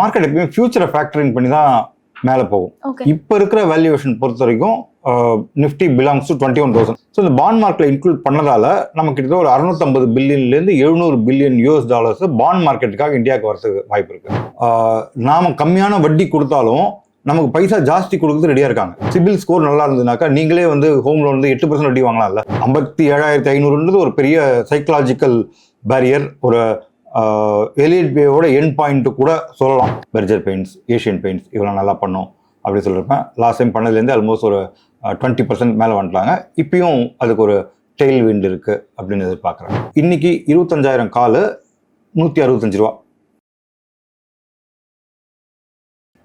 Market எப்பயுமே ஃபியூச்சரை factoring பண்ணி தான் மேலே போகும். இப்போ இருக்கிற வேல்யூவேஷன் பொறுத்த வரைக்கும் Nifty belongs to twenty one thousand so இந்த பாண்ட் மார்க்கெட்டில் இன்க்ளூட் பண்ணதால நமக்கு கிட்டத்தட்ட ஒரு அறுநூத்தம்பது பில்லியன்லேருந்து எழுநூறு பில்லியன் யூஎஸ் டாலர்ஸ் பாண்ட் மார்க்கெட்டுக்காக இந்தியாவுக்கு வரதுக்கு வாய்ப்பு இருக்கு. நாம கம்மியான வட்டி கொடுத்தாலும் நமக்கு பைசா ஜாஸ்தி கொடுக்குறது ரெடியாக இருக்காங்க. சிபில் ஸ்கோர் நல்லா இருந்ததுனாக்கா நீங்களே வந்து ஹோம் லோன் வந்து எட்டு பர்சன்ட் வட்டி வாங்கலாம்ல. ஐம்பத்தி ஏழாயிரத்தி ஐநூறுன்றது ஒரு பெரிய சைக்கலாஜிக்கல் பேரியர் ஒரு எலியட் பேவோட என் பாயிண்ட் கூட சொல்லலாம். பெர்ஜர் பெயிண்ட்ஸ் ஏஷியன் பெயிண்ட்ஸ் இதெல்லாம் நல்லா பண்ணும் அப்படி சொல்லியிருப்பேன். லாஸ்ட் டைம் பண்ணதுலேருந்து ஆல்மோஸ்ட் ஒரு டுவெண்ட்டி பர்சன்ட் மேலே வந்துட்டாங்க. இப்பயும் அதுக்கு ஒரு டெய்ல் விண்ட் இருக்குது அப்படின்னு எதிர்பார்க்குறேன். இன்னைக்கு இருபத்தஞ்சாயிரம் காலு நூற்றி அறுபத்தஞ்சு ரூபா.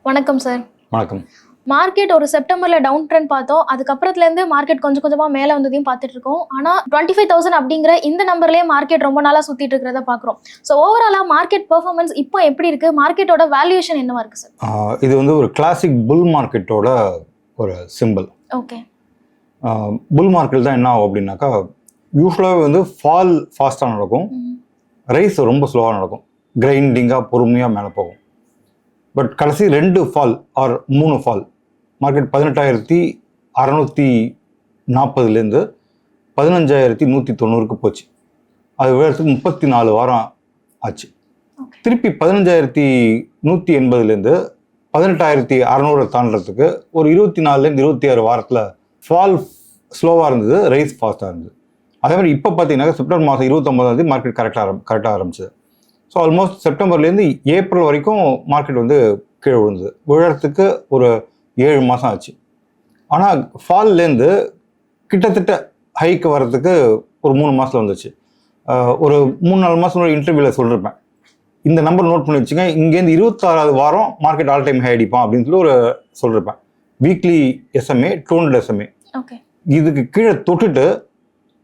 வணக்கம் சார் வணக்கம். மார்க்கெட் ஒரு செப்டம்பர்ல டவுன் ட்ரெண்ட் பார்த்தோம். அதுக்கப்புறத்துல இருந்து மார்க்கெட் கொஞ்சம் கொஞ்சமா மேல வந்ததையும் பார்த்துட்டு இருக்கோம் ஆனா டுவெண்ட்டி ஃபைவ் தௌசண்ட் அப்படிங்கிற இந்த நம்பர்லயே மார்க்கெட் ரொம்ப நாளா சுத்திட்டு இருக்கிறத பாக்குறோம் ஸோ ஓவராலா மார்க்கெட் பெர்ஃபார்மன்ஸ் இப்போ எப்படி இருக்கு? மார்க்கெட்டோட வேல்யூஷன் என்னவா இருக்கு சார் இது வந்து ஒரு கிளாசிக் புல் மார்க்கெட்டோட ஒரு சிம்பிள் ஓகே புல் மார்க்கெட் தான் என்ன ஆகும் அப்படின்னாக்கா யூஸ்வலாகவே வந்து ஃபால் ஃபாஸ்ட்டாக நடக்கும். ரைஸ் ரொம்ப ஸ்லோவாக நடக்கும். கிரைண்டிங்காக பொறுமையாக மேலே போகும். பட் கடைசி ரெண்டு ஃபால் ஆர் மூணு ஃபால் மார்க்கெட் பதினெட்டாயிரத்தி அறநூற்றி நாற்பதுலேருந்து பதினஞ்சாயிரத்தி நூற்றி தொண்ணூறுக்கு போச்சு. அது விழுறதுக்கு முப்பத்தி நாலு வாரம் ஆச்சு. திருப்பி பதினஞ்சாயிரத்தி நூற்றி எண்பதுலேருந்து பதினெட்டாயிரத்தி அறநூறு தாண்டறதுக்கு ஒரு இருபத்தி நாலுலேருந்து இருபத்தி ஆறு வாரத்தில் ஃபால் ஸ்லோவாக இருந்தது ரைஸ் ஃபாஸ்ட்டாக இருந்தது. அதே மாதிரி இப்போ பார்த்தீங்கன்னா செப்டம்பர் மாதம் இருபத்தொம்பதாம் தேதி மார்க்கெட் கரெக்டாக ஆரம் கரெக்டாக ஆரம்பிச்சது. ஸோ ஆல்மோஸ்ட் செப்டம்பர்லேருந்து ஏப்ரல் வரைக்கும் மார்க்கெட் வந்து கீழே விழுந்தது. விழறதுக்கு ஒரு ஏழு மாதம் ஆச்சு. ஆனால் ஃபால்லேருந்து கிட்டத்தட்ட ஹைக்கு வர்றதுக்கு ஒரு மூணு மாதத்தில் வந்துச்சு ஒரு மூணு நாலு மாதம் இன்டர்வியூவில் சொல்லியிருப்பேன் இந்த நம்பர் நோட் பண்ணி வச்சுங்க இங்கேருந்து இருபத்தாறாவது வாரம் மார்க்கெட் ஆல் டைம் ஹை அடிப்பான் அப்படின்னு சொல்லி ஒரு சொல்லியிருப்பேன் வீக்லி எஸ்எம்ஏ டோன்டு எஸ்எம்ஏ ஓகே இதுக்கு கீழே தொட்டுட்டு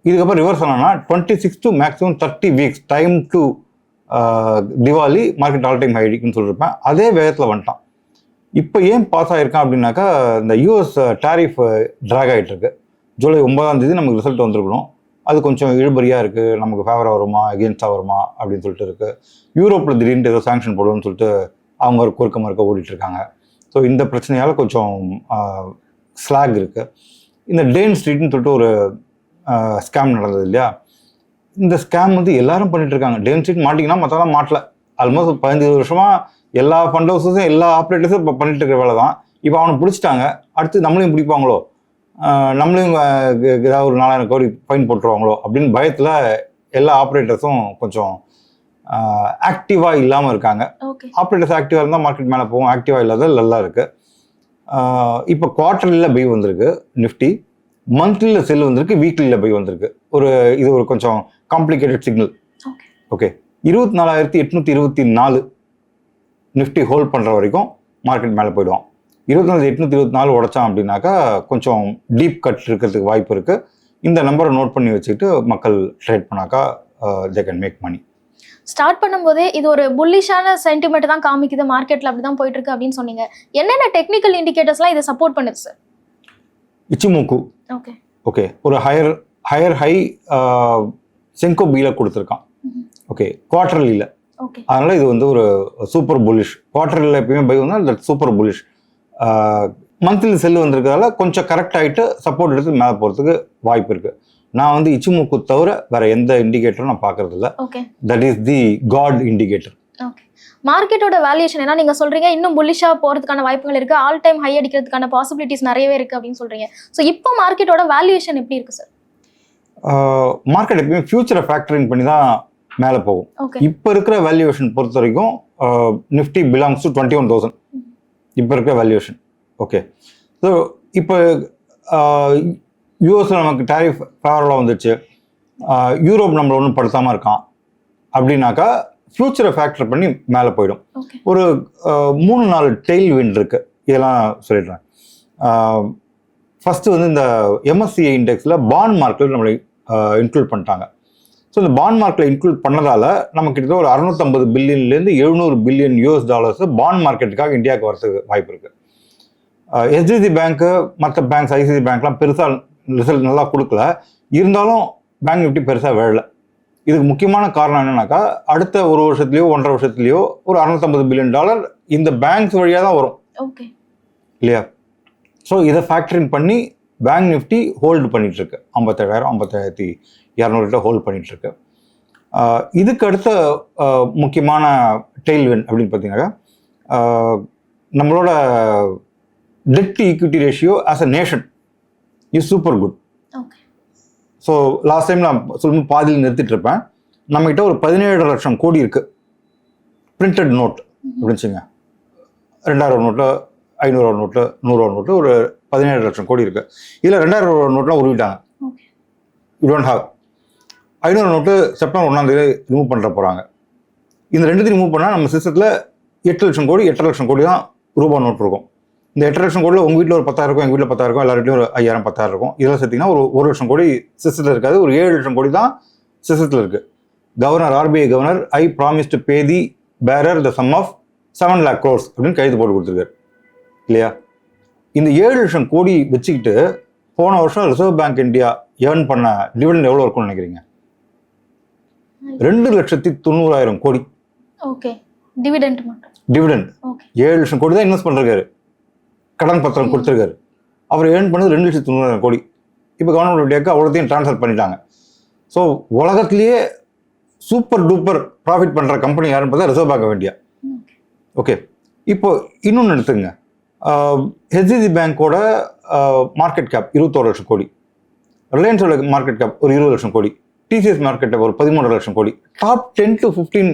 இதுக்கப்புறம் ரிவர்ஸ் ஆனா twenty six to maximum thirty weeks time to Diwali market all time ஹைடிக்குன்னு சொல்லியிருப்பேன் அதே வேகத்தில் வந்துட்டான். இப்போ ஏன் பாஸ் ஆகிருக்கான் அப்படின்னாக்கா இந்த யூஎஸ் டாரிஃப் ட்ராக் ஆகிட்டுருக்கு ஜூலை ஒன்பதாம் தேதி நமக்கு ரிசல்ட் வந்திருக்கணும். அது கொஞ்சம் இழுபறியாக இருக்குது நமக்கு ஃபேவராக வருமா? அகேன்ஸ்டாக வருமா? அப்படின்னு சொல்லிட்டு இருக்குது யூரோப்பில் திடீர்னு ஏதோ சாங்ஷன் போடுவோம்னு சொல்லிட்டு அவங்க ஒரு குறுக்க மறுக்க ஓடிட்டுருக்காங்க ஸோ இந்த பிரச்சனையால் கொஞ்சம் ஸ்லாக் இருக்குது இந்த டேன் ஸ்ட்ரீட்னு சொல்லிட்டு ஒரு ஸ்கேம் நடந்தது இல்லையா? இந்த ஸ்கேம் வந்து எல்லாரும் பண்ணிட்டு இருக்காங்க டேன் ஸ்ட்ரீட் மாட்டிங்கன்னா மற்றெல்லாம் மாட்டல ஆல்மோஸ்ட் பதினஞ்சு வருஷமா எல்லா ஃபண்ட் ஹவுஸஸும் எல்லா ஆப்ரேட்டர்ஸும் இப்போ பண்ணிட்டு இருக்கிற வேலை தான். இப்போ அவனை பிடிச்சிட்டாங்க. அடுத்து நம்மளையும் பிடிப்பாங்களோ? நம்மளையும் ஏதாவது ஒரு நாலாயிரம் கோடி ஃபைன் போட்டுருவாங்களோ? அப்படின்னு பயத்தில் எல்லா ஆப்ரேட்டர்ஸும் கொஞ்சம் ஆக்டிவாக இல்லாமல் இருக்காங்க. ஆப்ரேட்டர்ஸ் ஆக்டிவாக இருந்தால் மார்க்கெட் மேலே போகும். ஆக்டிவாக இல்லாத நல்லா இருக்கு. ஆஹ் இப்போ குவார்டர்லியில் பை வந்திருக்கு. நிஃப்டி மந்த்லியில் செல் வந்திருக்கு வீக்லியில் பை வந்திருக்கு. ஒரு இது ஒரு கொஞ்சம் காம்ப்ளிகேட்டட் சிக்னல் ஓகே இருபத்தி நாலாயிரத்தி எட்நூற்றி இருபத்தி நாலு நிஃப்டி ஹோல்ட் பண்ணுற வரைக்கும் மார்க்கெட் மேலே போயிடுவான். இருபத்தி நாலு எட்நூற்றி இருபத்தி நாலு உடைச்சான் அப்படின்னாக்கா கொஞ்சம் டீப் கட் இருக்கிறதுக்கு வாய்ப்பு இருக்குது இந்த நம்பரை நோட் பண்ணி வச்சுக்கிட்டு மக்கள் ட்ரேட் பண்ணாக்கா they can make money start பண்ணும்போதே இது ஒரு புல்லிஷான சென்டிமெண்ட் தான் காமிக்குது. மார்க்கெட்ல அப்படிதான் போயிட்டு இருக்கு அப்படின்னு சொன்னீங்க. என்னென்ன டெக்னிக்கல் இண்டிகேட்டர்ஸ்லாம் இதை சப்போர்ட் பண்ணுது சார் இச்சிமூக்கு. ஓகே ஒரு ஹையர் ஹையர் ஹை செங்கோ பீல கொடுத்துருக்கான். ஓகே குவார்டர்லியில் அதனால இது வந்து ஒரு சூப்பர் புல்லிஷ் குவார்டர்லியில் எப்பயுமே பை வந்தால் that super bullish monthly sell வந்திருக்கிறதால கொஞ்சம் கரெக்ட் ஆகிட்டு சப்போர்ட் எடுத்து மேலே போகிறதுக்கு வாய்ப்பு இருக்குது நான் வந்து இச்சிமூக்கு தவிர வேற எந்த இண்டிகேட்டரும் நான் பார்க்கறது இல்ல okay that is the God indicator okay மார்க்கெட்டோட வேல்யூஷன் ஏன்னா நீங்க சொல்றீங்க இன்னும் புல்லிஷா போறதுக்கான வாய்ப்புகள் இருக்கு. ஆல் டைம் ஹை அடிக்கிறதுக்கான பாசிபிலிட்டிஸ் நிறையவே இருக்கு அப்படின்னு சொல்றீங்க. ஸோ இப்போ மார்க்கெட்டோட வேல்யூஷன் எப்படி இருக்கு சார் மார்க்கெட் எப்பயுமே ஃபியூச்சரை ஃபேக்டரிங் பண்ணி தான் மேலே போகும். இப்போ இருக்கிற வேல்யூவேஷன் பொறுத்த வரைக்கும் Nifty belongs to twenty one thousand இப்போ இருக்கிற வேல்யூவேஷன் ஓகே ஸோ இப்போ யூஎஸில் நமக்கு டேரிஃப் ஃபேவரலாக வந்துச்சு. யூரோப் நம்மளை ஒன்றும் படுத்தாமல் இருக்கான். அப்படின்னாக்கா ஃப்யூச்சரை ஃபேக்டர் பண்ணி மேலே போயிடும். ஒரு மூணு நாலு டெய்ல் விண்ட் இருக்கு. இதெல்லாம் சொல்லிடுறேன். ஃபஸ்ட்டு வந்து இந்த எம்எஸ்சிஐ இண்டெக்ஸில் பாண்ட் மார்க்கெட் நம்மளை இன்க்ளூட் பண்ணிட்டாங்க. ஸோ இந்த பாண்ட் மார்க்கெட்டில் இன்க்ளூட் பண்ணதால நமக்கு கிட்டத்தட்ட ஒரு அறுநூத்தம்பது பில்லியன்லேருந்து எழுநூறு பில்லியன் யூஎஸ் டாலர்ஸ் பாண்ட் மார்க்கெட்டுக்காக இந்தியாவுக்கு வரதுக்கு வாய்ப்பு இருக்கு. எஸ்டிசி பேங்க்கு மற்ற பேங்க்ஸ் ஐசிசி பேங்க்லாம் பெருசாக ரிசல்ட் நல்லா கொடுக்கல. இருந்தாலும் பேங்க் நிஃப்டி பெருசாக விழல இதுக்கு முக்கியமான காரணம் என்னன்னாக்கா அடுத்த ஒரு வருஷத்துலையோ ஒன்றரை வருஷத்துலையோ ஒரு அறுநூத்தம்பது பில்லியன் டாலர் இந்த பேங்க்ஸ் வழியாக தான் வரும். இல்லையா? ஸோ இதை ஃபேக்டரிங் பண்ணி பேங்க் நிஃப்டி ஹோல்டு பண்ணிட்டு இருக்கு ஐம்பத்தேழாயிரம் ஐம்பத்தேழாயிரத்தி இரநூறுகிட்ட ஹோல்ட் பண்ணிட்டு இருக்கு இதுக்கு அடுத்த முக்கியமான டெய்ல்வின் அப்படின்னு பார்த்தீங்கன்னாக்கா ஆஹ் நம்மளோட debt equity ratio as a nation is super good okay. So last time நான் சொல்லும்போது பாதியில் நிறுத்திட்டு இருப்பேன் நம்மகிட்ட ஒரு பதினேழு லட்சம் கோடி இருக்கு. பிரிண்டட் நோட் அப்படிச்சுங்க ரெண்டாயிரம் நோட்டில் ஐநூறுவா நோட்டில் நூறுரூவா நோட்டு ஒரு பதினேழு லட்சம் கோடி இருக்கு. இதில் ரெண்டாயிரம் ரூபா நோட்லாம் உருவிட்டாங்க. யூ டோன்ட் ஹாவ் ஐநூறு நோட்டு செப்டம்பர் ஒன்றாம் தேதி ரிமூவ் பண்ணுற போகிறாங்க இந்த ரெண்டுத்தையும் ரிமூவ் பண்ணால் நம்ம சிஸ்டத்தில் எட்டு லட்சம் கோடி எட்டரை லட்சம் கோடி தான் ரூபா நோட் இருக்கும். இந்த எட்டரை லட்சம் கோடியில் உங்கள் வீட்டில் ஒரு பத்தாயிரம் இருக்கும் எங்கள் வீட்டில் பத்தாயிரம் இருக்கும் எல்லார் வீட்லையும் ஒரு ஐயாயிரம் பத்தாயிரம் இருக்கும். இதெல்லாம் சேர்த்திங்கன்னா ஒரு ஒரு லட்சம் கோடி சிஸ்டத்தில் இருக்காது. ஒரு ஏழு லட்சம் கோடி தான் சிஸ்டத்தில் இருக்குது governor RBI governor I promise to pay the bearer the sum of seven lakh crores அப்படின்னு கைது போட்டு கொடுத்துருக்காரு. இல்லையா? இந்த ஏழு லட்சம் கோடி வச்சுக்கிட்டு போன வருஷம் ரிசர்வ் பேங்க் இந்தியா ஏர்ன் பண்ண டிவிடெண்ட் எவ்வளோ இருக்கும்னு நினைக்கிறீங்க? ரெண்டு லட்சத்தி தொண்ணூறாயிரம் கோடி. ஓகே டிவிடெண்ட் மட்டும். டிவிடெண்ட் ஏழு லட்சம் கோடி தான் இன்வெஸ்ட் பண்ணிருக்காரு. கடன் பத்திரம் கொடுத்துருக்காரு. அவர் ஏர்ன் பண்ணது ரெண்டு லட்சத்தி தொண்ணூறாயிரம் கோடி. இப்போ கவர்மெண்ட் இந்தியாவுக்கு அவ்வளோத்தையும் ட்ரான்ஸ்ஃபர் பண்ணிட்டாங்க. ஸோ உலகத்திலேயே சூப்பர் டூப்பர் ப்ராஃபிட் பண்ணுற கம்பெனி யாருன்னு பார்த்தா Reserve Bank of India okay okay இப்போ இன்னொன்று எடுத்துங்க ஹெச்டிசி பேங்க்கோட மார்க்கெட் கேப் இருபத்தோரு லட்சம் கோடி. ரிலையன்ஸோட மார்க்கெட் கேப் ஒரு இருபது லட்சம் கோடி. டிசிஎஸ் மார்க்கெட் கேப் ஒரு பதிமூணு லட்சம் கோடி. டாப் டென் டு ஃபிஃப்டீன்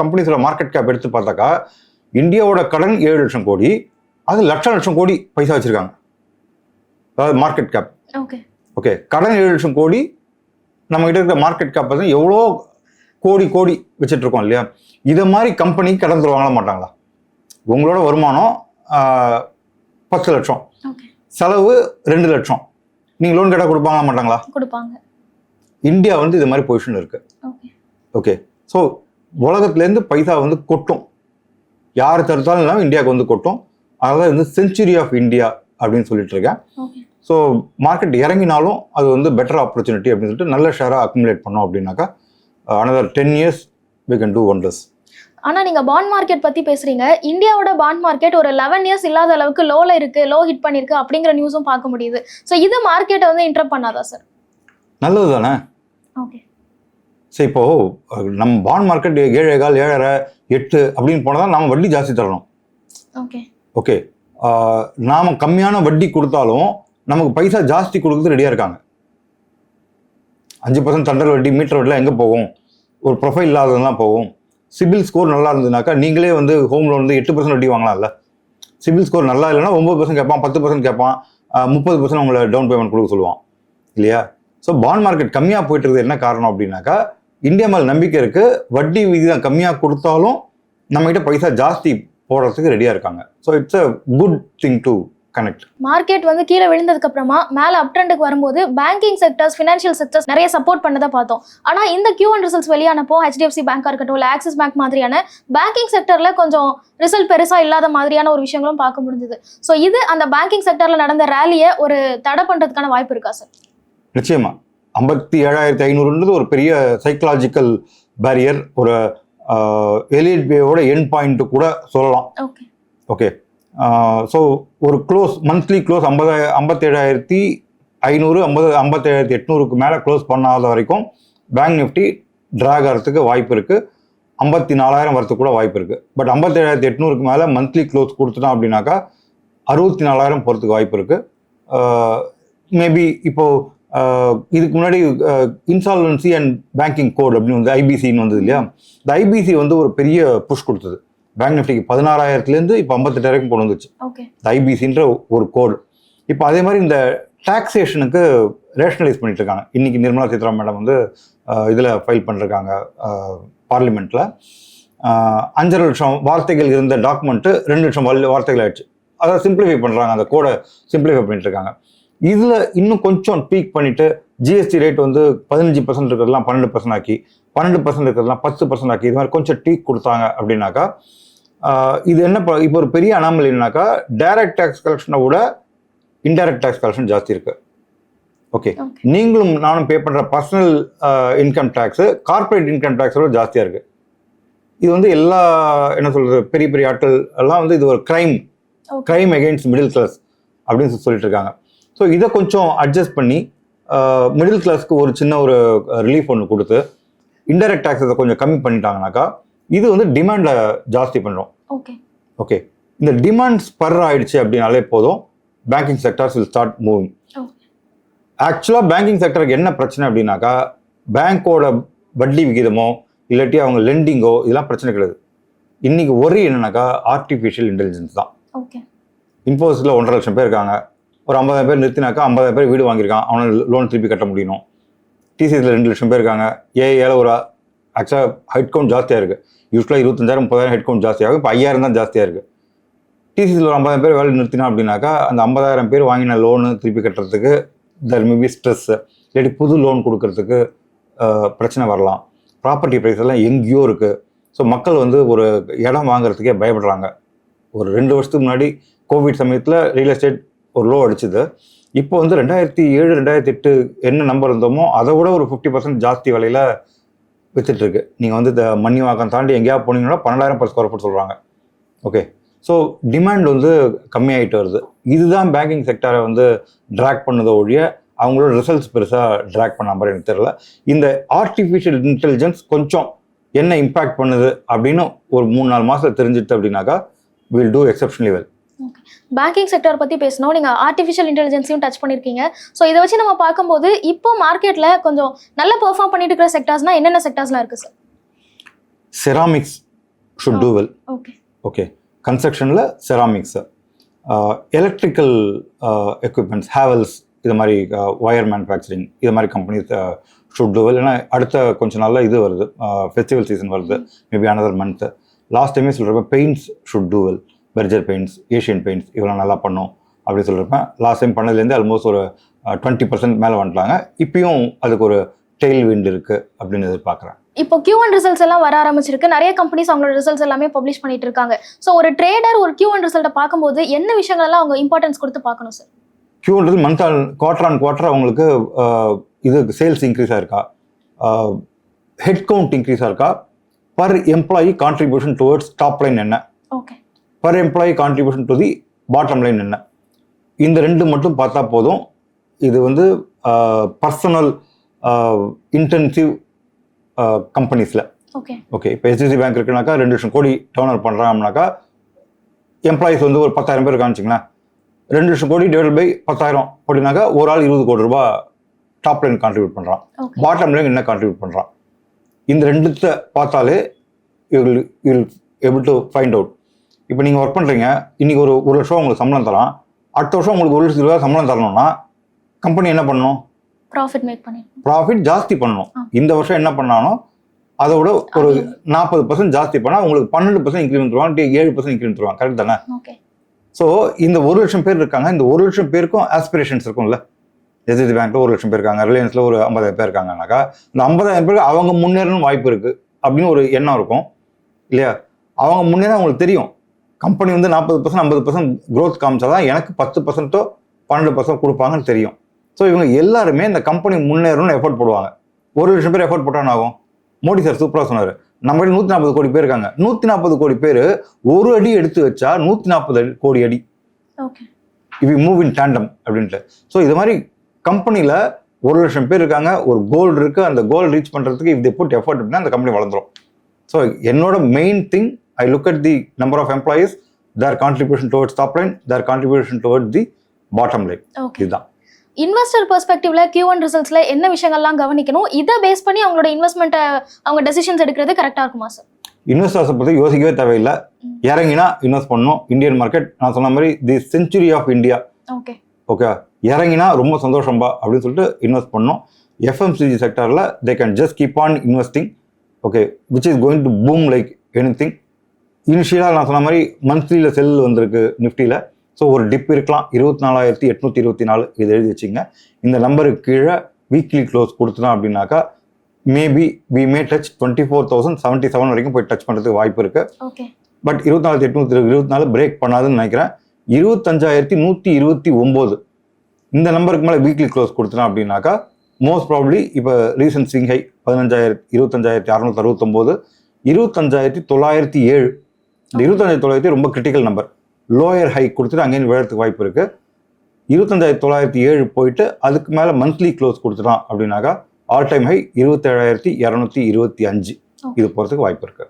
கம்பெனிஸோட மார்க்கெட் கேப் எடுத்து பார்த்தாக்கா இந்தியாவோட கடன் ஏழு லட்சம் கோடி. அது லட்சம் லட்சம் கோடி பைசா வச்சிருக்காங்க. அதாவது மார்க்கெட் கேப் ஓகே ஓகே கடன் ஏழு லட்சம் கோடி நம்ம கிட்ட இருக்கிற மார்க்கெட் கேப் வந்து எவ்வளோ கோடி கோடி வச்சுட்டு இருக்கோம் இல்லையா? இதை மாதிரி கம்பெனி கடன் தருவாங்களா மாட்டாங்களா? உங்களோட வருமானம் பத்து லட்சம். செலவு ரெண்டு லட்சம். நீங்கள் லோன் கேட்டால் கொடுப்பாங்களா மாட்டாங்களா? கொடுப்பாங்க. இந்தியா வந்து இது மாதிரி பொசிஷன் இருக்கு. ஓகே ஓகே ஸோ உலகத்துலேருந்து பைசா வந்து கொட்டும். யார் தடுத்தாலும் இல்லாமல் இந்தியாவுக்கு வந்து கொட்டும். அதனால வந்து செஞ்சுரி ஆஃப் இந்தியா அப்படின்னு சொல்லிட்டு இருக்கேன். ஸோ மார்க்கெட் இறங்கினாலும் அது வந்து பெட்டர் ஆப்பர்ச்சுனிட்டி அப்படின்னு சொல்லிட்டு நல்ல ஷேராக அக்குமுலேட் பண்ணோம் அப்படின்னாக்கா another ten years we can do wonders. ஆனா நீங்க பாண்ட் மார்க்கெட் பத்தி பேசுறீங்க. இந்தியாவோட பாண்ட் மார்க்கெட் ஒரு லெவன் இயர்ஸ் இல்லாத அளவுக்கு லோல இருக்கு லோ ஹிட் பண்ணிருக்கு அப்படிங்கிற நியூஸும் பார்க்க முடியுது. ஸோ இது மார்க்கெட்டை வந்து இன்டர் பண்ணாதா சார் நல்லது தானே ஓகே சரி இப்போ நம்ம பாண்ட் மார்க்கெட் ஏழே கால் ஏழரை எட்டு அப்படின்னு போனால் தான் நம்ம வட்டி ஜாஸ்தி தரணும். ஓகே ஓகே நாம் கம்மியான வட்டி கொடுத்தாலும் நமக்கு பைசா ஜாஸ்தி கொடுக்குறது ரெடியாக இருக்காங்க. அஞ்சு பர்சன்ட் தண்டர் வட்டி மீட்டர் வட்டிலாம் எங்கே போகும்? ஒரு ப்ரொஃபைல் இல்லாததுலாம் போகும். சிபில் ஸ்கோர் நல்லா இருந்ததுனாக்கா நீங்களே வந்து ஹோம் லோன் வந்து எட்டு பர்சன்ட் வட்டி வாங்கலாம்ல. சிபில் ஸ்கோர் நல்லா இல்லைன்னா ஒம்பது பர்சன்ட் கேட்பான் பத்து பர்சன்ட் கேட்பான் முப்பது பர்சன்ட் உங்களை டவுன் பேமெண்ட் கொடுக்க சொல்லுவான். இல்லையா? ஸோ பாண்ட் மார்க்கெட் கம்மியாக போயிட்டு இருக்குது என்ன காரணம் அப்படின்னாக்கா இந்தியா மேல் நம்பிக்கை இருக்குது வட்டி விகிதம் கம்மியாக கொடுத்தாலும் நம்மகிட்ட பைசா ஜாஸ்தி போடுறதுக்கு ரெடியாக இருக்காங்க. So it's a good thing to connect market வந்து கீழே விழுந்ததுக்கு அப்புறமா மேல அப் ட்ரெண்டுக்கு வரும்போது பேங்கிங் செக்டர்ஸ் ஃபினான்ஷியல் செக்டர்ஸ் நிறைய சப்போர்ட் பண்ணதை பார்த்தோம். ஆனா இந்த கியூ அண்ட் ரிசல்ட்ஸ் வெளியானப்போ ஹெச்டிஎஃப்சி பேங்காக இருக்கட்டும் இல்லை ஆக்சிஸ் பேங்க் மாதிரியான பேங்கிங் செக்டர்ல கொஞ்சம் ரிசல்ட் பெருசா இல்லாத மாதிரியான ஒரு விஷயங்களும் பார்க்க முடிஞ்சது. ஸோ இது அந்த பேங்கிங் செக்டர்ல நடந்த ரேலியை ஒரு தடை பண்றதுக்கான வாய்ப்பு இருக்கா சார் நிச்சயமா. ஐம்பத்தி ஏழாயிரத்தி ஐநூறுன்றது ஒரு பெரிய சைக்கலாஜிக்கல் பேரியர் ஒரு எலியட் வேவோட என் பாயிண்ட் கூட சொல்லலாம். ஓகே ஓகே ஸோ ஒரு க்ளோஸ் மந்த்லி க்ளோஸ் ஐம்பது ஐம்பத்தேழாயிரத்தி ஐநூறு ஐம்பது ஐம்பத்தேழாயிரத்தி எட்நூறுக்கு மேலே க்ளோஸ் பண்ணாத வரைக்கும் பேங்க் நிஃப்டி ட்ராக் ஆகிறதுக்கு வாய்ப்பு இருக்குது ஐம்பத்தி நாலாயிரம் வரத்துக்கு கூட வாய்ப்பு இருக்குது பட் ஐம்பத்தேழாயிரத்தி எட்நூறுக்கு மேலே மந்த்லி க்ளோஸ் கொடுத்துட்டோம் அப்படின்னாக்கா அறுபத்தி நாலாயிரம் போகிறதுக்கு வாய்ப்பு இருக்குது மேபி இப்போது இதுக்கு முன்னாடி இன்சால்வன்சி அண்ட் பேங்கிங் கோட் அப்படின்னு வந்து ஐபிசின்னு வந்தது இல்லையா? இந்த ஐபிசி வந்து ஒரு பெரிய புஷ் கொடுத்தது. பேங்க் நிஃப்டிக்கு பதினாறாயிரத்துலேருந்து இப்போ ஐம்பத்தெட்டாயிரம் கொண்டு வந்துச்சு. இந்த ஐபிசின்ற ஒரு கோடு இப்போ அதே மாதிரி இந்த டாக்ஸேஷனுக்கு ரேஷனலைஸ் பண்ணிட்டு இருக்காங்க இன்னைக்கு நிர்மலா சீதாராமன் மேடம் வந்து இதில் ஃபைல் பண்ணிருக்காங்க பார்லிமெண்ட்டில் அஞ்சரை லட்சம் வார்த்தைகள் இருந்த டாக்குமெண்ட்டு ரெண்டு லட்சம் வார்த்தைகள் ஆயிடுச்சு. அதை சிம்பிளிஃபை பண்ணுறாங்க அந்த கோடை சிம்பிளிஃபை பண்ணிட்டு இருக்காங்க இதில் இன்னும் கொஞ்சம் ட்வீக் பண்ணிட்டு ஜிஎஸ்டி ரேட் வந்து பதினஞ்சு பர்சன்ட் இருக்கிறதுலாம் பன்னெண்டு பர்சன்ட் ஆக்கி பன்னெண்டு பர்சன்ட் இருக்கிறதுலாம் பத்து பர்சன்ட் ஆக்கி இது மாதிரி கொஞ்சம் ட்வீக் கொடுத்தாங்க அப்படின்னாக்கா இது என்ன ப- இப்போ ஒரு பெரிய அனாமல் என்னன்னாக்கா டைரக்ட் டேக்ஸ் கலெக்ஷனை விட இன்டைரக்ட் டேக்ஸ் கலெக்ஷன் ஜாஸ்தி இருக்கு. ஓகே நீங்களும் நானும் பே பண்ணுற personal income tax corporate income டேக்ஸோட ஜாஸ்தியாக இருக்கு. இது வந்து எல்லா என்ன சொல்றது பெரிய பெரிய ஆட்கள் எல்லாம் வந்து இது ஒரு crime. Crime against middle class அப்படின்னு சொல்லி சொல்லிட்டு இருக்காங்க. ஸோ இதை கொஞ்சம் அட்ஜஸ்ட் பண்ணி மிடில் கிளாஸ்க்கு ஒரு சின்ன ஒரு ரிலீஃப் ஒன்று கொடுத்து இன்டைரக்ட் டேக்ஸஸை கொஞ்சம் கம்மி பண்ணிட்டாங்கனாக்கா இது வந்து டிமாண்டை ஜாஸ்தி பண்ணுறோம் ஓகே ஓகே இந்த டிமாண்ட் ஸ்பர் ஆயிடுச்சு அப்படின்னாலே போதும் banking sectors will start moving. ஆக்சுவலாக பேங்கிங் செக்டருக்கு என்ன பிரச்சனை அப்படின்னாக்கா பேங்க்கோட வட்டி விகிதமோ இல்லாட்டி அவங்க லெண்டிங்கோ இதெல்லாம் பிரச்சனை கிடையாது. இன்னைக்கு ஒரே என்னன்னாக்கா ஆர்டிஃபிஷியல் இன்டெலிஜென்ஸ் தான். ஓகே இன்போசிஸில் ஒன்றரை லட்சம் பேர் இருக்காங்க. ஒரு ஐம்பதாயிரம் பேர் நிறுத்தினாக்கா ஐம்பதாயிரம் பேர் வீடு வாங்கியிருக்கான். அவனை லோன் திருப்பி கட்ட முடியணும். டிசிஎஸில் ரெண்டு லட்சம் பேர் இருக்காங்க. ஏஏல ஒரு ஆக்சுவலாக ஹெட் கவுண்ட் ஜாஸ்தியாக இருக்குது யூஸ்வலாக இருபத்தஞ்சாயிரம் முப்பதாயிரம் ஹெட் கவுண்ட் ஜாஸ்தியாகும். இப்போ ஐயாயிரம் தான் ஜாஸ்தியாக இருக்குது டிசிஎஸில் ஒரு ஐம்பதாயிரம் பேர் வேலை நிறுத்தினா அப்படின்னாக்கா அந்த ஐம்பதாயிரம் பேர் வாங்கின லோனு திருப்பி கட்டுறதுக்கு தர் மேபி ஸ்ட்ரெஸ் இல்லாட்டி புது லோன் கொடுக்கறதுக்கு பிரச்சனை வரலாம். ப்ராப்பர்ட்டி ப்ரைஸ் எல்லாம் எங்கேயோ இருக்குது ஸோ மக்கள் வந்து ஒரு இடம் வாங்குறதுக்கே பயப்படுறாங்க. ஒரு ரெண்டு வருஷத்துக்கு முன்னாடி கோவிட் சமயத்தில் ரியல் எஸ்டேட் ஒரு லோ அடிச்சுது. இப்போ வந்து ரெண்டாயிரத்தி ஏழு ரெண்டாயிரத்தி எட்டு என்ன நம்பர் இருந்தோமோ அதை விட ஒரு ஃபிஃப்டி பர்சன்ட் ஜாஸ்தி விலையில் வித்துட்டு இருக்கு. நீங்கள் வந்து இந்த மண்ணி வாக்கம் தாண்டி எங்கேயாவது போனீங்கன்னா பன்னெண்டாயிரம் பர் ஸ்கொயர் ஃபுட் சொல்கிறாங்க ஓகே ஸோ டிமாண்ட் வந்து கம்மியாயிட்டு வருது. இதுதான் பேங்கிங் செக்டரை வந்து ட்ராக் பண்ணதை ஒழிய அவங்களோட ரிசல்ட்ஸ் பெருசாக ட்ராக் பண்ண மாதிரி எனக்கு தெரியல. இந்த ஆர்டிஃபிஷியல் இன்டெலிஜென்ஸ் கொஞ்சம் என்ன இம்பேக்ட் பண்ணுது அப்படின்னு ஒரு மூணு நாலு மாதத்தில் தெரிஞ்சுட்டு அப்படின்னாக்கா will do exceptionally well banking sector பத்தி பேசணும். நீங்க ஆர்டிஃபிஷியல் இன்டெலிஜென்ஸையும் டச் பண்ணிருக்கீங்க. ஸோ இதை வச்சு நம்ம பார்க்கும்போது இப்போ மார்க்கெட்ல கொஞ்சம் நல்ல பெர்ஃபார்ம் பண்ணிட்டு இருக்கிற செக்டர்ஸ்னா என்னென்ன செக்டர்ஸ்லாம் இருக்கு sir ceramics should do well okay okay கன்ஸ்ட்ரக்ஷனில் ceramics electrical equipments Havells இது மாதிரி ஒயர் மேனுஃபேக்சரிங் இது மாதிரி கம்பெனிஸ் ஷுட் டூ வெல் ஏன்னா அடுத்த கொஞ்ச நாளில் இது வருது. ஃபெஸ்டிவல் சீசன் வருது. மேபி another மந்த்து லாஸ்ட் டைமே சொல்கிறப்ப paints should do well Berger Paints Asian Paints இதெல்லாம் நல்லா பண்ணும் அப்படி சொல்லியிருப்பேன் லாஸ்ட் டைம் பண்ணதுலேருந்து ஆல்மோஸ்ட் ஒரு டுவெண்ட்டி பர்சன்ட் மேலே வந்துட்டாங்க. இப்பயும் அதுக்கு ஒரு டெய்ல் விண்ட் இருக்குது அப்படின்னு எதிர்பார்க்குறேன். இப்போ கியூ ஒன் ரிசல்ட்ஸ் எல்லாம் வர ஆரம்பிச்சிருக்கு. நிறைய கம்பெனிஸ் அவங்களோட ரிசல்ட்ஸ் எல்லாமே பப்ளிஷ் பண்ணிட்டு இருக்காங்க. ஸோ ஒரு ட்ரேடர் ஒரு கியூ ஒன் ரிசல்ட்டை பார்க்கும்போது என்ன விஷயங்கள் எல்லாம் அவங்க இம்பார்ட்டன்ஸ் கொடுத்து பார்க்கணும் sir கியூன்றது month on quarter on quarter அவங்களுக்கு இது சேல்ஸ் இன்க்ரீஸ் ஆயிருக்கா ஹெட் கவுண்ட் இன்க்ரீஸ் ஆயிருக்கா per employee contribution towards top line என்ன? Per employee contribution to the bottom line என்ன? இந்த ரெண்டு மட்டும் பார்த்தா போதும். இது வந்து பர்சனல் இன்டென்சிவ் கம்பெனிஸில் ஓகே ஓகே இப்போ எஸ்டிசி பேங்க் இருக்குனாக்கா ரெண்டு லட்சம் கோடி டேர்ன் ஓவர் பண்ணுறாங்கனாக்கா எம்ப்ளாயிஸ் வந்து ஒரு பத்தாயிரம் பேர் காமிச்சிங்களேன் ரெண்டு லட்சம் கோடி டிவைட் பை பத்தாயிரம் அப்படின்னாக்கா ஒரு ஆள் இருபது கோடி ரூபாய் டாப் லைன் கான்ட்ரிபியூட் பண்ணுறான் பாட்டம் லைன் என்ன கான்ட்ரிபியூட் பண்ணுறான் இந்த ரெண்டுத்த பார்த்தாலே you will you will able to find out இப்போ நீங்கள் ஒர்க் பண்ணுறீங்க இன்னைக்கு ஒரு ஒரு லட்சம் உங்களுக்கு சம்பளம் தரான் அடுத்த வருஷம் உங்களுக்கு ஒரு லட்சம் ரூபாய் சம்பளம் தரணும்னா கம்பெனி என்ன பண்ணணும்? ப்ராஃபிட் மேக் பண்ணி. ப்ராஃபிட் ஜாஸ்தி பண்ணணும். இந்த வருஷம் என்ன பண்ணானோ அதை விட ஒரு நாற்பது பர்சன்ட் ஜாஸ்தி பண்ணால் உங்களுக்கு பன்னெண்டு பர்சன்ட் இன்க்ரிமெண்ட் தருவாங்க ஏழு பர்சன்ட் இன்க்ரிமெண்ட் தருவாங்க கரெக்ட் தானே? ஓகே ஸோ இந்த ஒரு லட்சம் பேர் இருக்காங்க இந்த ஒரு லட்சம் பேருக்கும் ஆஸ்பிரேஷன்ஸ் இருக்கும்ல. எஸ்எஸ்சி பேங்க்ல ஒரு லட்சம் பேர் இருக்காங்க ரிலையன்ஸ்ல ஒரு ஐம்பதாயிரம் பேர் இருக்காங்கனாக்கா இந்த ஐம்பதாயிரம் பேருக்கு அவங்க முன்னேறணும் வாய்ப்பு இருக்கு அப்படின்னு ஒரு எண்ணம் இருக்கும் இல்லையா? அவங்க முன்னேற அவங்களுக்கு தெரியும். கம்பெனி வந்து நாற்பது பர்சன்ட் ஐம்பது பர்சன்ட் க்ரோத் காமிச்சாதான் எனக்கு பத்து பர்சன்ட்டோ பன்னெண்டு பர்சன்ட் கொடுப்பாங்கன்னு தெரியும். ஸோ இவங்க எல்லாருமே இந்த கம்பெனி முன்னேறணும்னு எஃபோர்ட் போடுவாங்க. ஒரு லட்சம் பேர் எஃபோர்ட் போட்டான்னு ஆகும். மோடி சார் சூப்பராக சொன்னார். நம்ம நூற்றி நாற்பது கோடி பேர் இருக்காங்க. நூற்றி நாற்பது கோடி பேர் ஒரு அடி எடுத்து வச்சா நூற்றி நாற்பது கோடி அடி. Okay EV move in tandem அப்படின்ட்டு. ஸோ இது மாதிரி கம்பெனியில் ஒரு லட்சம் பேர் இருக்காங்க. ஒரு கோல் இருக்குது அந்த கோல் ரீச் பண்ணுறதுக்கு இஃப் தே புட் எஃபர்ட் அப்படின்னா அந்த கம்பெனி வளர்ந்துரும். ஸோ என்னோட main thing look at the number of employees their contribution towards top line their contribution towards the bottom line okay இதுதான். இன்வெஸ்டர் பெர்ஸ்பெக்டிவ்ல கியூ ஒன் ரிசல்ட்ஸ்ல என்ன விஷயங்கள்லாம் கவனிக்கணும்? இதை பேஸ் பண்ணி அவங்களோட இன்வெஸ்ட்மெண்ட்டை அவங்க டெசிஷன்ஸ் எடுக்கிறது கரெக்டா இருக்குமா சார் இன்வெஸ்டர்ஸை பற்றி யோசிக்கவே தேவையில்லை. இறங்கினா இன்வெஸ்ட் பண்ணணும். இந்தியன் மார்க்கெட் நான் சொன்ன மாதிரி the century of India okay okay இறங்கினா ரொம்ப சந்தோஷம்பா அப்படின்னு சொல்லிட்டு இன்வெஸ்ட் பண்ணோம் FMCG செக்டரில் they can just keep on investing okay which is going to boom like anything இனிஷியலாக நான் சொன்ன மாதிரி மந்த்லியில் செல் வந்திருக்கு நிஃப்டியில் ஸோ ஒரு டிப் இருக்கலாம். இருபத்தி நாலாயிரத்தி எட்நூற்றி இருபத்தி நாலு இது எழுதி வச்சுங்க. இந்த நம்பருக்கு கீழே வீக்லி க்ளோஸ் கொடுத்துட்டோம் அப்படின்னாக்கா maybe we may touch twenty four thousand seventy seven வரைக்கும் போய் டச் பண்ணுறதுக்கு வாய்ப்பு இருக்குது பட் இருபத்தி நாலாயிரத்தி எட்நூத்தி இருபத்தி நாலு பிரேக் பண்ணாதுன்னு நினைக்கிறேன். இருபத்தஞ்சாயிரத்தி நூற்றி இருபத்தி ஒம்பது. இந்த நம்பருக்கு மேலே வீக்லி க்ளோஸ் கொடுத்தோம் அப்படின்னாக்கா மோஸ்ட் ப்ராப்ளி இப்போ ரீசன்ட் ஹை பதினஞ்சாயிரத்தி இருபத்தஞ்சாயிரத்தி அறநூத்தி அறுபத்தொம்போது. இருபத்தஞ்சாயிரத்தி தொள்ளாயிரத்தி ஏழு. இந்த இருபத்தஞ்சாயிரத்தி தொள்ளாயிரத்தி ரொம்ப கிரிட்டிக்கல் நம்பர் லோயர் ஹை கொடுத்துட்டு அங்கேயும் விழறதுக்கு வாய்ப்பு இருக்கு. இருபத்தஞ்சாயிரத்தி தொள்ளாயிரத்தி ஏழு போயிட்டு அதுக்கு மேலே மந்த்லி க்ளோஸ் கொடுத்துட்டான் அப்படின்னாக்கா ஆல் டைம் ஹை இருபத்தேழாயிரத்தி இரநூத்தி இருபத்தி அஞ்சு. இது போகிறதுக்கு வாய்ப்பு இருக்கு.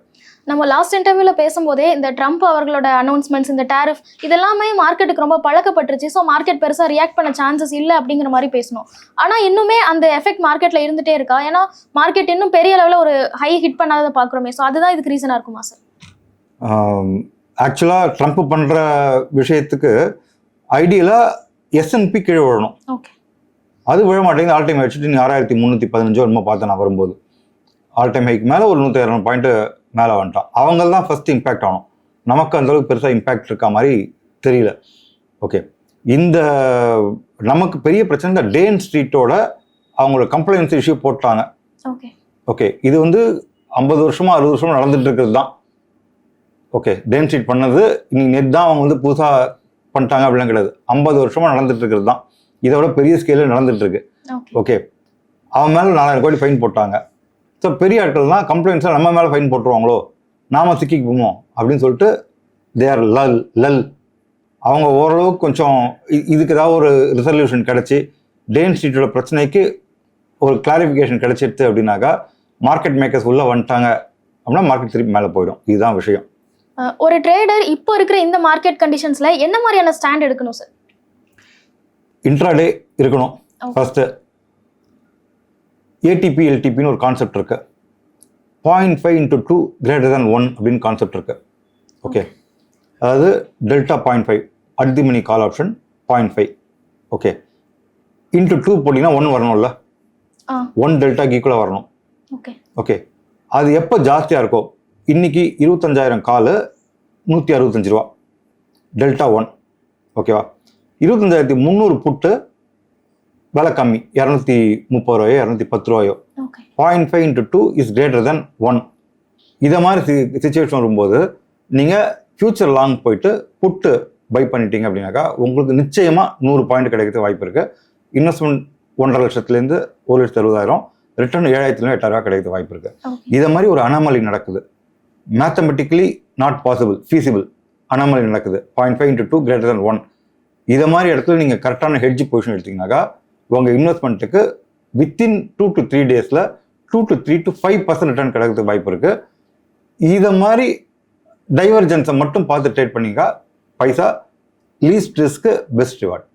நம்ம லாஸ்ட் இன்டர்வியூல பேசும்போதே இந்த ட்ரம்ப் அவர்களோட அனௌன்ஸ்மெண்ட்ஸ் இந்த டேரிஃப் இதெல்லாமே மார்க்கெட்டுக்கு ரொம்ப பழக்கப்பட்டுருச்சு. ஸோ மார்க்கெட் பெருசா ரியாக்ட் பண்ண சான்சஸ் இல்லை அப்படிங்கிற மாதிரி பேசணும். ஆனா இன்னுமே அந்த எஃபெக்ட் மார்க்கெட்ல இருந்துட்டே இருக்கா? ஏன்னா மார்க்கெட் இன்னும் பெரிய அளவுல ஒரு ஹை ஹிட் பண்ணாததை பாக்குறோமே ஸோ அதுதான் இதுக்கு ரீசனா இருக்குமா சார் ஆக்சுவலாக ட்ரம்ப் பண்ணுற விஷயத்துக்கு ஐடியலாக எஸ்என்பி கீழே விழணும். அது விழ மாட்டேங்குது. ஆல் டைம் வச்சுட்டு நீ ஆறாயிரத்தி முந்நூற்றி பதினஞ்சோ என்னமோ பார்த்தேன் நான் வரும்போது. ஆல் டைம் ஹைக்கு மேலே ஒரு நூற்றி இரநூறு பாயிண்ட்டு மேலே வந்துட்டான். அவங்க தான் ஃபர்ஸ்ட் இம்பாக்ட் ஆகணும் நமக்கு அந்த அளவுக்கு பெருசாக இம்பாக்ட் இருக்க மாதிரி தெரியல. ஓகே இந்த நமக்கு பெரிய பிரச்சனை இந்த டேன் ஸ்ட்ரீட்டோட அவங்களோட கம்ப்ளைண்ட்ஸ் இஷ்யூ போட்டாங்க. ஓகே ஓகே இது வந்து ஐம்பது வருஷமா அறுபது வருஷமா நடந்துட்டு இருக்கிறது தான். ஓகே டேன் ஸ்ட்ரீட் பண்ணது இன்னைக்கு நெட் தான் அவங்க வந்து புதுசாக பண்ணிட்டாங்க அப்படிலாம் கிடையாது. ஐம்பது வருஷமா நடந்துட்டு இருக்கிறது தான். இதை விட பெரிய ஸ்கேலில் நடந்துட்டு இருக்கு. ஓகே அவன் மேலே நாலாயிரம் கோடி ஃபைன் போட்டாங்க. ஸோ பெரிய ஆட்கள்லாம் கம்ப்ளைண்ட்ஸாக நம்ம மேலே ஃபைன் போட்டுருவாங்களோ? நாம சிக்கிக்குமோ? அப்படின்னு சொல்லிட்டு தேர் லல் லல் அவங்க ஓரளவுக்கு கொஞ்சம் இதுக்கு ஏதாவது ஒரு ரிசல்யூஷன் கிடச்சி டேன் ஸ்ட்ரீட்டோட பிரச்சனைக்கு ஒரு கிளாரிஃபிகேஷன் கிடைச்சிடுது அப்படின்னாக்கா மார்க்கெட் மேக்கர்ஸ் உள்ளே வந்துட்டாங்க அப்படின்னா மார்க்கெட் திருப்பி மேலே போயிடும். இதுதான் விஷயம். ஒரு ட்ரேடர் இப்போ இருக்கிற இந்த மார்க்கெட் கண்டிஷன்ஸ்ல என்ன மாதிரியான ஸ்டாண்ட் எடுக்கணும் சார் இன்ட்ராடே இருக்கணும். Okay. ஃபர்ஸ்ட்டு ஏடிபி எல்டிபின்னு ஒரு கான்செப்ட் இருக்கு. Point five into two greater than one அப்படின்னு கான்செப்ட் இருக்கு. ஓகே அதாவது delta point five at the money call option point five okay into two போட்டிங்கன்னா ஒன் வரணும்ல ஒன் டெல்டாக்கு ஈக்குவலாக வரணும். ஓகே ஓகே அது எப்போ ஜாஸ்தியாக இருக்கோ இன்னைக்கு இருபத்தஞ்சாயிரம் காலு நூற்றி அறுபத்தஞ்சு ரூபா. Delta one. ஓகேவா? இருபத்தஞ்சாயிரத்தி முந்நூறு புட்டு விலை கம்மி. இரநூத்தி முப்பது ரூபாயோ இரநூத்தி பத்து ரூபாயோ. Point five into two is greater than one இதை மாதிரி சுச்சுவேஷன் வரும்போது நீங்கள் ஃபியூச்சர் லாங் போயிட்டு புட்டு பை பண்ணிட்டீங்க அப்படின்னாக்கா உங்களுக்கு நிச்சயமாக நூறு பாயிண்ட் கிடைக்கிறதுக்கு வாய்ப்பு இருக்குது இன்வெஸ்ட்மெண்ட் ஒன்றரை லட்சத்துலேருந்து ஒரு லட்சத்து அறுபதாயிரம். ரிட்டர்ன் ஏழாயிரத்துலேருந்து எட்டாயிரம் கிடைக்கிறதுக்கு வாய்ப்பு இருக்குது இதை மாதிரி ஒரு அனாமலி நடக்குது. Mathematically not possible feasible anomaly நடக்குது. Point five into two greater than one இதை மாதிரி இடத்துல நீங்கள் கரெக்டான ஹெட்ஜ் பொசிஷன் எடுத்தீங்கன்னாக்கா உங்கள் இன்வெஸ்ட்மெண்ட்டுக்கு வித்தின் டூ டு த்ரீ டேஸில் two to three to five percent return கிடைக்கிறதுக்கு வாய்ப்பு இருக்குது இதை மாதிரி டைவர்ஜென்ஸை மட்டும் பார்த்து ட்ரேட் பண்ணிங்க பைசா லீஸ்ட் ரிஸ்க்கு பெஸ்ட் ரிவார்ட்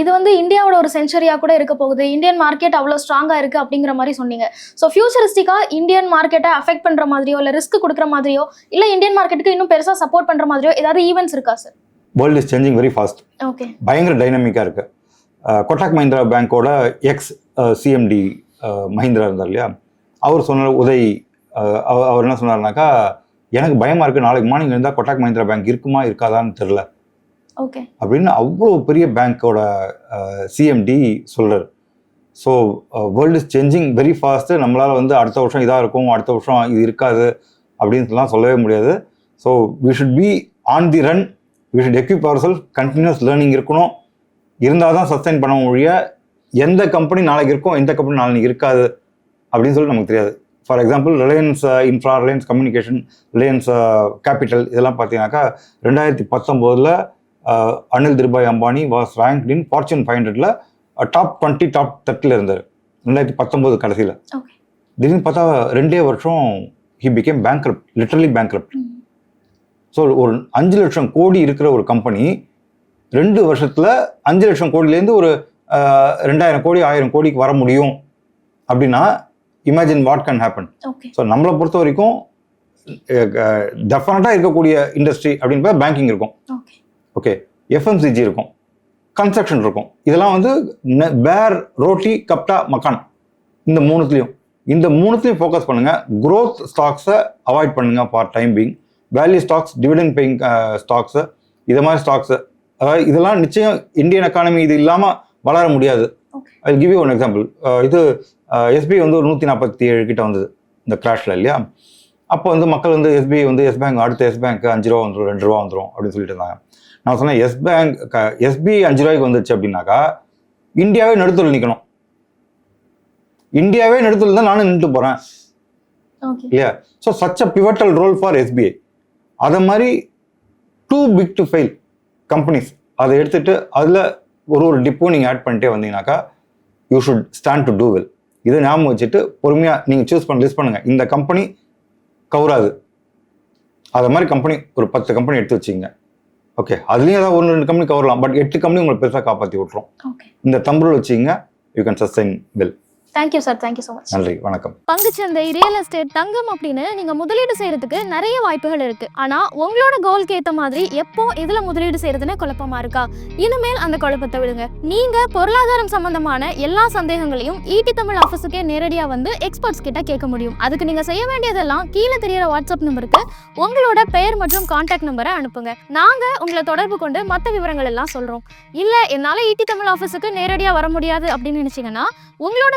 இது வந்து இந்தியாவோட ஒரு செஞ்சுரியா கூட இருக்க போகுது. இந்தியன் மார்க்கெட் அவ்வளோ ஸ்ட்ராங்கா இருக்கு அப்படிங்கிற மாதிரி சொன்னீங்க. ஸோ ஃபியூச்சரிஸ்டிக்கா இந்தியன் மார்க்கெட்டை அஃபெக்ட் பண்ற மாதிரியோ இல்லை ரிஸ்க் கொடுக்குற மாதிரியோ இல்லை இந்தியன் மார்க்கெட்டுக்கு இன்னும் பெருசா சப்போர்ட் பண்ற மாதிரியோ ஏதாவது ஈவெண்ட்ஸ் இருக்கா sir world is changing very fast okay பயங்கர டைனமிக்காக இருக்கு. அஹ் கொட்டாக் மஹிந்திரா பேங்கோட எக்ஸ் சிஎம்டி மஹிந்திரா இருந்தார் இல்லையா? அவர் சொன்ன உதய் அவர் என்ன சொன்னார்னாக்கா எனக்கு பயமா இருக்கு. நாளைக்கு மார்னிங் இருந்தால் கொட்டாக் மஹிந்திரா பேங்க் இருக்குமா இருக்காதான்னு தெரில அப்படின்னு அவ்வளோ பெரிய பேங்க்கோட சிஎம்டி சொல்கிறார் so world is changing very fast நம்மளால் வந்து அடுத்த வருஷம் இதாக இருக்கும் அடுத்த வருஷம் இது இருக்காது அப்படின்லாம் சொல்லவே முடியாது. So we should be on the run we should equip our self continuous learning இருக்கணும். இருந்தால் தான் சஸ்டைன் பண்ண முடிய. எந்த கம்பெனி நாளைக்கு இருக்கும் எந்த கம்பெனி நாளைக்கு இருக்காது அப்படின்னு சொல்லி நமக்கு தெரியாது. For example Reliance infra Reliance communication Reliance capital இதெல்லாம் பார்த்தீங்கன்னாக்கா ரெண்டாயிரத்தி பத்தொம்போதில் Anil Dhirubhai Ambani was rank in Fortune five ஹண்ட்ரட்ல டாப் டுவெண்ட்டி டாப் தேர்ட்டியில் இருந்தார். ரெண்டாயிரத்தி பத்தொம்போது கடைசியில். திடீர்னு பார்த்தா ரெண்டே வருஷம் he become bankrupt literally bankrupt so ஒரு அஞ்சு லட்சம் கோடி இருக்கிற ஒரு கம்பெனி ரெண்டு வருஷத்துல அஞ்சு லட்சம் கோடியிலேருந்து ஒரு ரெண்டாயிரம் கோடி ஆயிரம் கோடிக்கு வர முடியும். அப்படின்னா imagine what can happen so நம்மளை பொறுத்த வரைக்கும் டெஃபினட்டாக இருக்கக்கூடிய இண்டஸ்ட்ரி அப்படின்னு பேங்கிங் இருக்கும். ஓகே எஃப்எம்சிஜி இருக்கும். கன்ஸ்ட்ரக்ஷன் இருக்கும். இதெல்லாம் வந்து பேர் ரோட்டி கப்டா மக்கான். இந்த மூணுத்துலையும். இந்த மூணுத்துலையும் ஃபோக்கஸ் பண்ணுங்க. Growth ஸ்டாக்ஸை அவாய்ட் பண்ணுங்க for time being value stocks dividend paying stocks இது மாதிரி ஸ்டாக்ஸு அதாவது இதெல்லாம் நிச்சயம் இந்தியன் எக்கானமி இது இல்லாமல் வளர முடியாது. I give you one example இது எஸ்பிஐ வந்து ஒரு நூற்றி நாற்பத்தி ஏழு கிட்ட வந்தது. இந்த கிராஷில் இல்லையா? அப்போ வந்து மக்கள் வந்து எஸ்பிஐ வந்து எஸ் பேங்க் அடுத்த எஸ் பேங்க் அஞ்சு ரூபா வந்துடும் ரெண்டு ரூபா வந்துடும் அப்படின்னு சொல்லிட்டு இருந்தாங்க. நான் சொன்னேன் எஸ் பேங்க் எஸ்பிஐ அஞ்சு ரூபாய்க்கு வந்துச்சு அப்படின்னாக்கா இந்தியாவே நடுத்தல் நிற்கணும் இந்தியாவே நடுத்தல் தான் நானும் நின்றுட்டு போகிறேன் இல்லையா? So such a pivotal role for SBI அதை மாதிரி too big to fail companies அதை எடுத்துட்டு அதில் ஒரு ஒரு டிப்போ நீங்கள் ஆட் பண்ணிட்டே வந்தீங்கன்னாக்கா you should stand to do well இதை ஞாபகம் வச்சுட்டு பொறுமையாக நீங்கள் சூஸ் பண்ண லிஸ்ட் பண்ணுங்கள் இந்த கம்பெனி கவராது அது மாதிரி கம்பெனி ஒரு பத்து கம்பெனி எடுத்து வச்சிங்க ஓகே அதுலேயும் ஏதாவது ஒன்று ரெண்டு கம்பெனி கவரலாம் பட் எட்டு கம்பெனி உங்களை பெருசாக காப்பாற்றி விட்ரும் இந்த தம்புள் வச்சிங்க you can sustain well thank you sir thank you so much நன்றி. வணக்கம். பங்குச்சந்தை ரியல் எஸ்டேட் தங்கம் அப்படின்னு நீங்க முதலீடு செய்யறதுக்கு நிறைய வாய்ப்புகள் இருக்கு. ஆனா உங்களோட கோல்க்கு ஏத்த மாதிரி எப்போ இதுல முதலீடு செய்யறதுன்னு குழப்பமா இருக்கா? இனிமேல் அந்த குழப்பத்தை விடுங்க. நீங்க பொருளாதாரம் சம்பந்தமான எல்லா சந்தேகங்களையும் ஈட்டி தமிழ் ஆஃபீஸுக்கே நேரடியா வந்து எக்ஸ்பர்ட்ஸ் கிட்ட கேட்க முடியும். அதுக்கு நீங்க செய்ய வேண்டியதெல்லாம் கீழே தெரியற வாட்ஸ்அப் நம்பருக்கு உங்களோட பெயர் மற்றும் கான்டாக்ட் நம்பரை அனுப்புங்க. நாங்க உங்களை தொடர்பு கொண்டு மற்ற விவரங்கள் எல்லாம் சொல்றோம். இல்ல என்னால ஈட்டி தமிழ் ஆஃபீஸுக்கு நேரடியா வர முடியாது அப்படின்னு நினைச்சீங்கன்னா உங்களோட